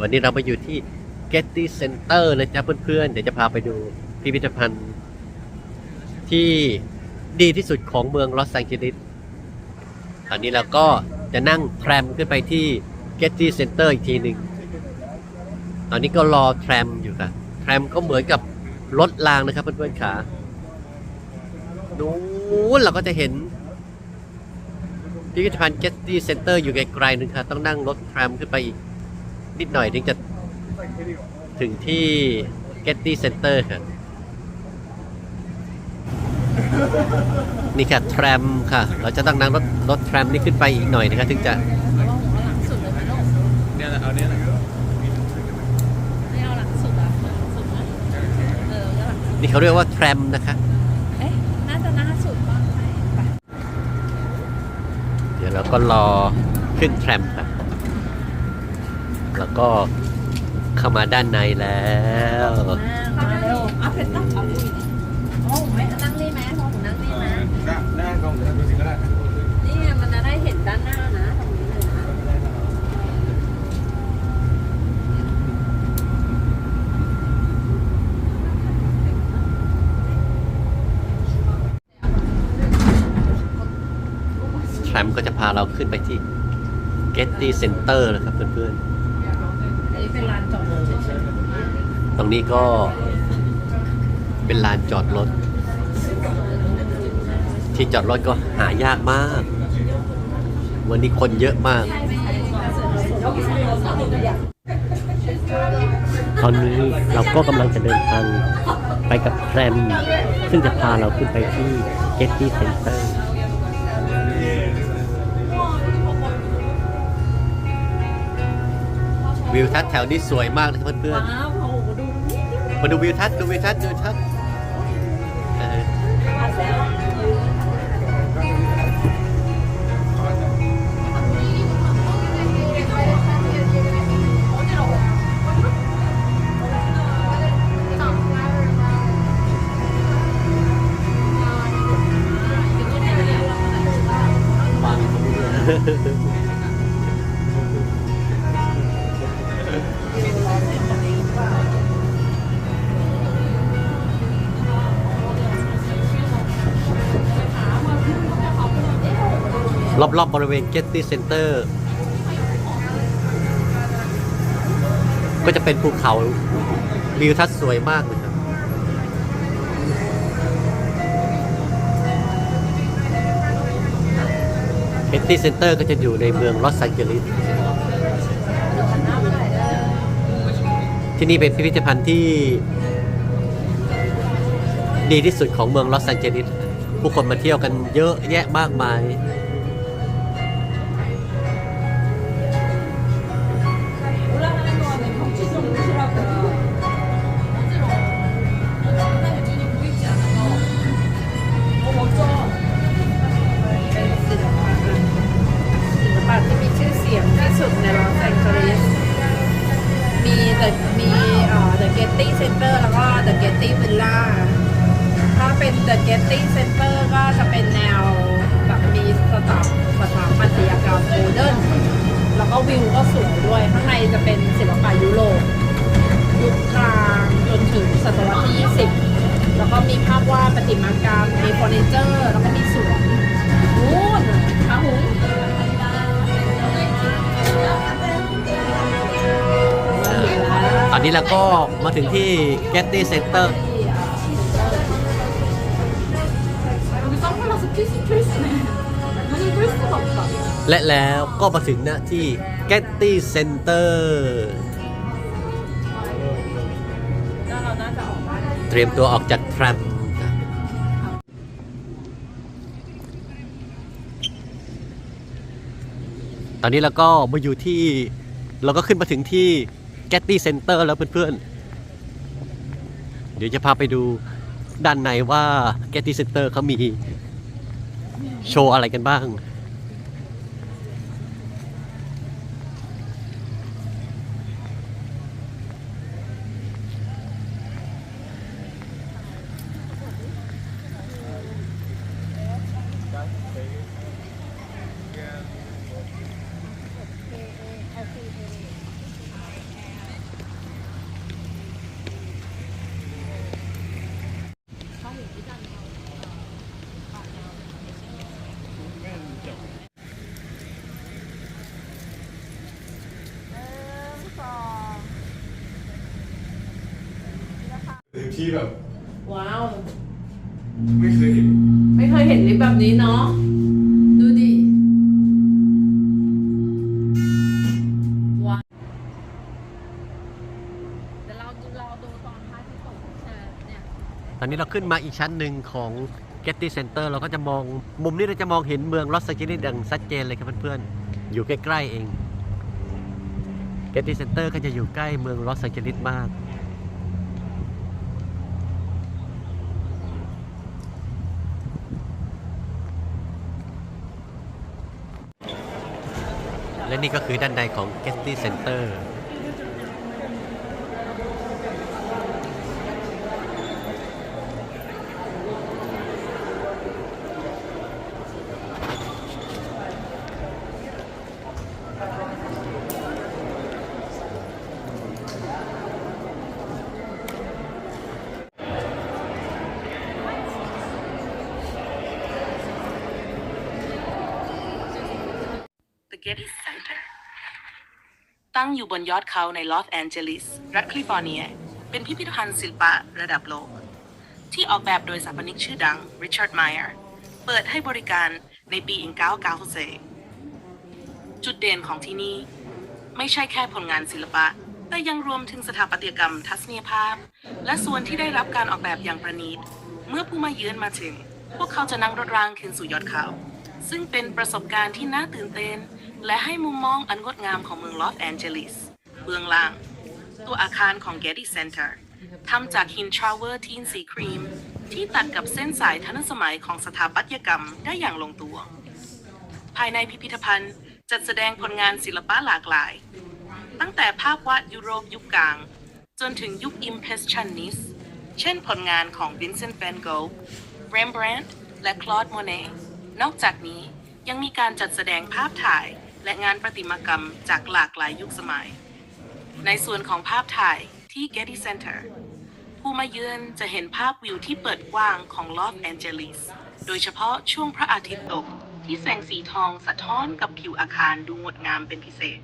วันนี้เรามาอยู่ที่ Getty Center นะจ๊ะเพื่อนๆ เดี๋ยวจะพาไปดูพิพิธภัณฑ์ ที่ดีที่สุดของเมืองลอสแองเจลิส ตอนนี้เราก็จะนั่งแทรมขึ้นไปที่ Getty Center อีกทีหนึ่ง ตอนนี้ก็รอแทรมอยู่ค่ะ แทรมก็เหมือนกับรถรางนะครับเพื่อนๆขานู้นเราก็จะเห็นพิพิธภัณฑ์ Getty Center อยู่ไกลๆนึงค่ะ ต้องนั่งรถแทรมขึ้นไปอีก นิดหน่อยถึงจะถึงที่ Getty Center ค่ะ นี่ค่ะแทรมค่ะ เราจะต้องนั่งรถรถแทรมนี่ขึ้นไปอีกหน่อยนะคะถึงจะเอาหัวหลังสุดเลยไหมลูกเนี่ยแหละเอาเนี่ยแหละไม่เอาหลังสุดอะหลังสุดไหมเออเอาหลังสุดนี่เขาเรียกว่าแทรมนะคะเอ๊ะน่าจะหน้าสุดบ้างไหมไปเดี๋ยวเราก็รอขึ้นแทรมค่ะ แล้วก็เข้ามาด้านในแล้วมาเร็วเอาเพชรต้องเอาอุ้ยโอ้ไม่นั่งนี่ไหมพอผมนั่งนี่ไหมหน้าหน้ากล้องดูสิก็ได้นี่ไงมันจะได้เห็นด้านหน้านะตรงนี้เลยนะแทรมก็จะพาเราขึ้นไปที่ Getty Center นะครับเพื่อนอันนี้ เป็นลานจอดรถเฉยตรงนี้ก็เป็นลานจอดรถ ที่จอดรถก็หายากมาก วันนี้คนเยอะมาก ตอนนี้เราก็กำลังจะเดินทางไปกับแทรมซึ่งจะพาเราขึ้นไปที่ Getty Center วิวทัศน์แถวนี้สวยมากเลยครับๆเพื่อนว้าวโอ้โหดูนี่ดิๆมาดูวิวทัศน์ดูวิวทัศน์ดูวิวทัศน์เออร อบๆบบริเวณ Getty Center ก็จะเป็นภูเขาวิวทัศน์สวยมากเลยครับ Getty Center ก็จะอยู่ในเมืองลอสแองเจลิสที่นี่เป็นพิพิธภัณฑ์ที่ ดีที่สุดของเมืองลอสแองเจลิสผู้คนมาเที่ยวกันเยอะแยะมากมาย Getty Center แล้วก็ The Getty Villa ถ้าเป็น The Getty Center ก็จะเป็นแนวแบบมีสถาสถาปัตยกรรมโมเดิร์นแล้วก็วิวก็สวยด้วย ข้างในจะเป็นศิลปะยุโรปยุคกลางจนถึงศตวรรษที่ 20 แล้วก็มีภาพวาดประติมากรรม มีเฟอร์นิเจอร์ แล้วก็มีสวนนู่นอาหุง อนนี้เราก็มาถึงที่ Getty Center 여기 선글라스 필수 필수네. 눈을 뜰 수가 없다. และแล้วก็มาถึงหน้าที่ Getty Center แล้วเราน่าจะออกมา เตรียมตัวออกจากทรัมตอนนี้เราก็มาอยู่ที่ เราก็ขึ้นมาถึงที่ Getty Center แล้วเพื่อนๆ เดี๋ยวจะพาไปดูด้านในว่า Getty Center เขามีโชว์อะไรกันบ้าง ที่แบบว้าว ไม่เคยเห็นไม่เคยเห็นลิฟต์แบบนี้เนาะ ดูดิ ว้าวเดี๋ยวเราดูเราดูตอนท้ายที่ตกเออเนี่ย ตอนนี้เราขึ้นมาอีกชั้นหนึ่งของ Getty Center เราก็จะมองมุมนี้เราจะมองเห็นเมืองลอสแองเจลิสอย่างชัดเจนเลยครับเพื่อนๆ อยู่ใกล้ๆเอง Getty Center ก็จะอยู่ใกล้เมืองลอสแองเจลิสมาก และนี่ก็คือด้านในของ Getty Center Getty Center ตั้งอยู่บนยอดเขาในลอสแอนเจลิส รัฐแคลิฟอร์เนีย เป็นพิพิธภัณฑ์ศิลปะระดับโลก ที่ออกแบบโดยสถาปนิกชื่อดังริชาร์ดไมเออร์เปิดให้บริการในปี 1994 จุดเด่นของที่นี่ ไม่ใช่แค่ผลงานศิลปะ แต่ยังรวมถึงสถาปัตยกรรมทัศนียภาพ และส่วนที่ได้รับการออกแบบอย่างประณีต เมื่อผู้มาเยือนมาถึง พวกเขาจะนั่งรถรางขึ้นสู่ยอดเขา ซึ่งเป็นประสบการณ์ที่น่าตื่นเต้น และให้มุมมองอันงดงามของเมืองลอสแอนเจลิส เบื้องล่าง ตัวอาคารของ Getty Center ทำจากหินทราเวอร์ทีนสีครีม ที่ตัดกับเส้นสายทันสมัยของสถาปัตยกรรมได้อย่างลงตัว ภายในพิพิธภัณฑ์จัดแสดงผลงานศิลปะหลากหลาย ตั้งแต่ภาพวาดยุโรปยุคกลาง จนถึงยุค Impressionist เช่นผลงานของ Vincent van Gogh Rembrandt และ Claude Monet นอกจากนี้ยังมีการจัดแสดงภาพถ่าย และงานประติมากรรมจากหลากหลายยุคสมัย ในส่วนของภาพถ่ายที่ Getty Center ผู้มาเยือนจะเห็นภาพวิวที่เปิดกว้างของลอสแอนเจลิส โดยเฉพาะช่วงพระอาทิตย์ตกที่แสงสีทองสะท้อนกับผิวอาคารดูงดงามเป็นพิเศษ